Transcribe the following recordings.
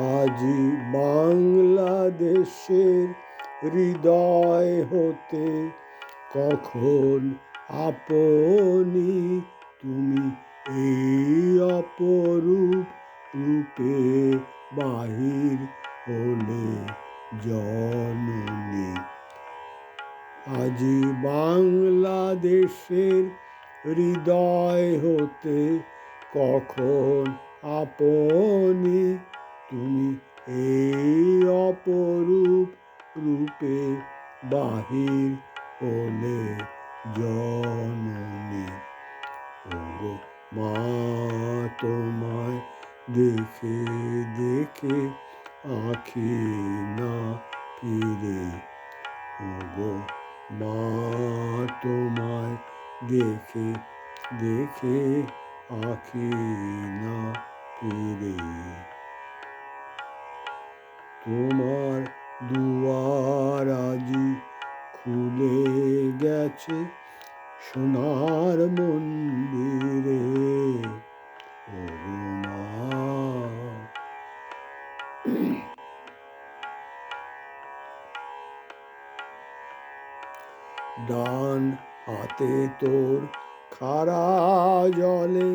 আজি বাংলাদেশের হৃদয় হতে কখন আপনি তুমি এই অপরূপ রূপে বাহির হলে জননী? আজি বাংলাদেশের হৃদয় হতে কখন আপনি তুমি এই অপরূপ রূপে বাহির হলে জননী। ওগো, মা তোমায় দেখে দেখে আখি না ফিরে। ওগো, মা তোমায় দেখে দেখে আখি না ফিরে। তোমার দুয়ার আজি খুলে গেছে সোনার মন্দিরে। ডান হাতে তোর খারা জলে,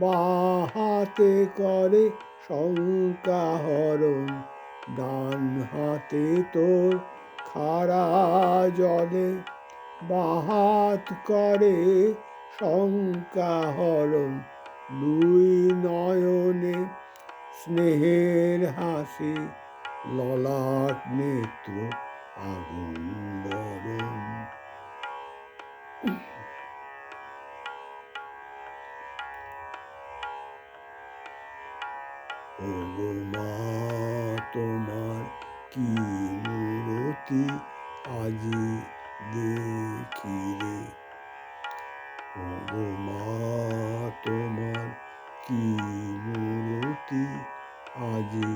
বা হাতে করে শঙ্কা হরণ ডান হাতে তো খারা জলে বাহাত করে শঙ্কা হরণ দুই নয়নে স্নেহের হাসি ললাট নেত্র আগুন বরণ। ওগো মা কি মূরতি আজি দেখি রে। মা, তোমার কি মূরতি আজি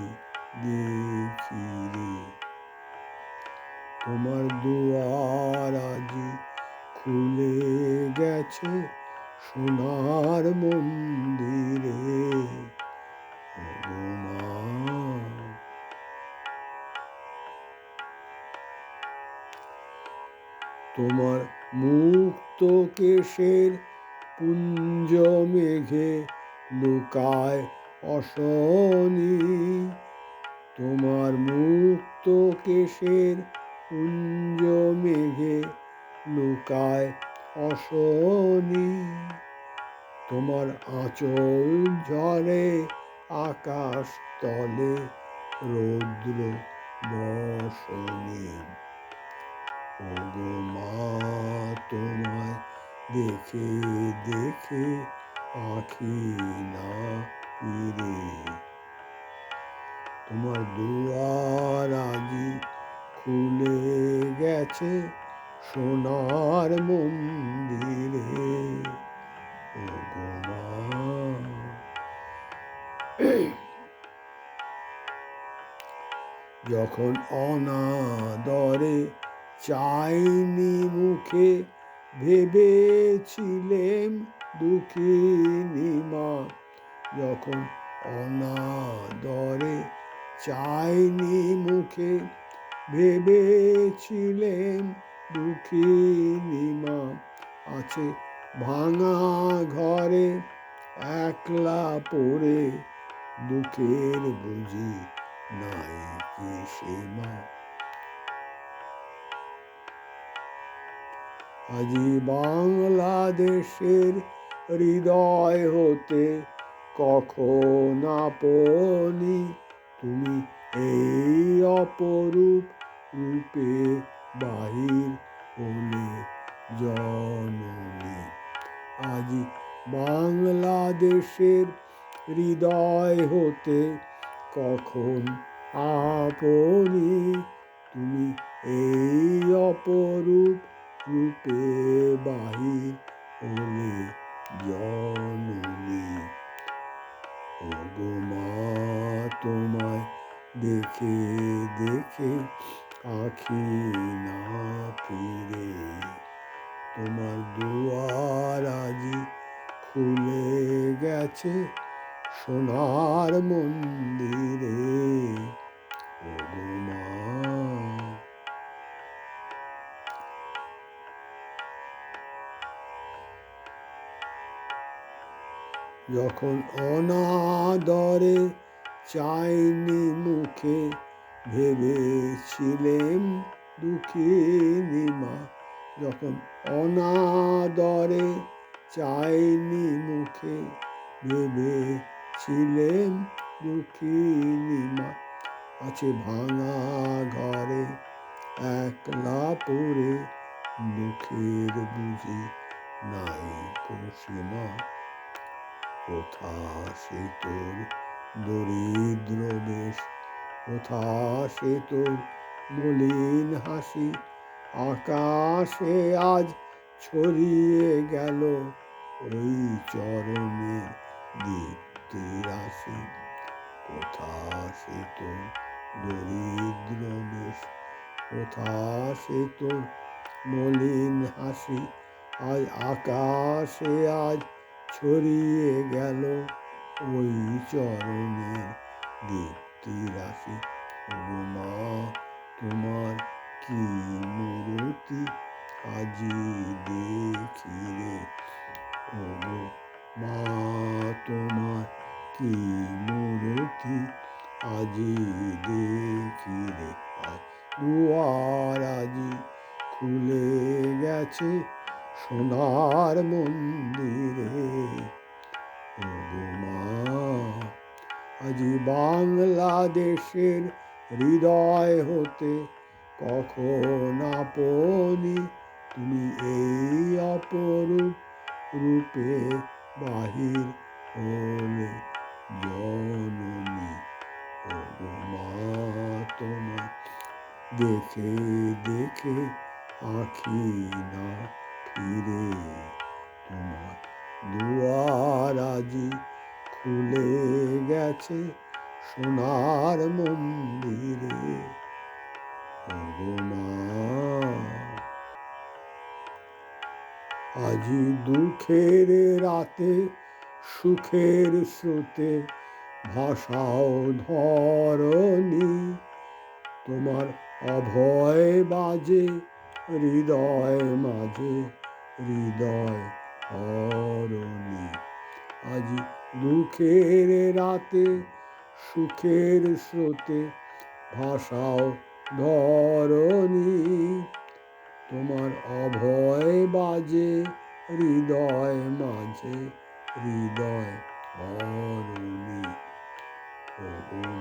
দেখি রে। তোমার দুয়ার আজি খুলে গেছে সোনার মন্দিরে। মা তোমার মুক্ত কেশের পুঞ্জ মেঘে লুকায় অশনি। তোমার মুক্ত কেশের পুঞ্জ মেঘে লুকায় অশনি। তোমার আঁচল ঝরে আকাশ তলে রৌদ্র বসনে। ওগো মা তোমায় দেখে দেখে আখি না ফিরে তোমার দুয়ার আজি খুলে গেছে সোনার মন্দিরে। ওগো মা যখন অনাদরে চাইনি মুখে ভেবেছিলেম দুঃখিনী মা যখন অনাদরে চাইনি মুখে ভেবেছিলেম দুঃখিনী মা আছে ভাঙা ঘরে একলা পড়ে, দুঃখের বুঝি নাই কি সীমা। আজি বাংলাদেশের হৃদয় হতে কখন আপনি তুমি এই অপরূপ রূপে বাহির হলে জননী? আজি বাংলাদেশের হৃদয় হতে কখন আপনি তুমি এই অপরূপ রূপে বাহির হলে জননী। ওগো মা তোমায় দেখে দেখে আখি না ফিরে। তোমার দুয়ার আজি খুলে গেছে সোনার মন্দিরে। ওগো যখন অনাদরে চাইনি মুখে ভেবেছিলেম দুঃখিনী মা যখন অনাদরে চাইনি মুখে ভেবেছিলেম দুঃখিনী মা আছে ভাঙা ঘরে একলা পড়ে দুঃখের বুঝি নাই সীমা কোথা সে তোর দরিদ্র বেশ? কোথা সে তোর মলিন হাসি? আকাশে আজ ছড়িয়ে গেল ওই চরণের দীপ্তি রাশি কোথা সে তোর দরিদ্র বেশ? কোথা সে তোর মলিন হাসি? আজ আকাশে আজ ছড়িয়ে গেল ওই চরণের দীপ্তি রাশি। মা তোমার কি মূর্তি? আজি দেখি রে। মা তোমার কি মূর্তি? আজি দেখি রে। দুয়ার আজি খুলে গেছে। সোনার মন্দিরে আজি বাংলাদেশের হৃদয় হতে কখন আপনি, তুমি এই অপরূপ রূপে বাহির হলে জননী। তোমার দেখে দেখে আখি না ফিরে তোমার দুয়ার আজি খুলে গেছে সোনার মন্দিরে। আজি দুঃখের রাতে, সুখের স্রোতে ভাষাও ধরণী। তোমার অভয় বাজে, হৃদয় মাঝে হৃদয় হরণী আজ দুঃখের রাতে, সুখের স্রোতে ভাষাও ধরণী। তোমার অভয় বাজে, হৃদয় মাঝে হৃদয় হরণী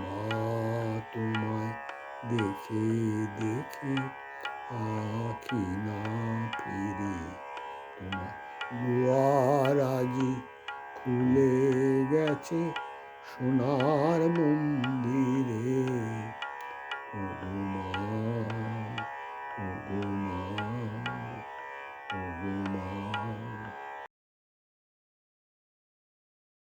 মা, তোমায় দেখে দেখে আখি না ফিরে। দুয়ার আজি খুলে গেছে সোনার মন্দিরে। ওগুমা ওগুমা ওগুমা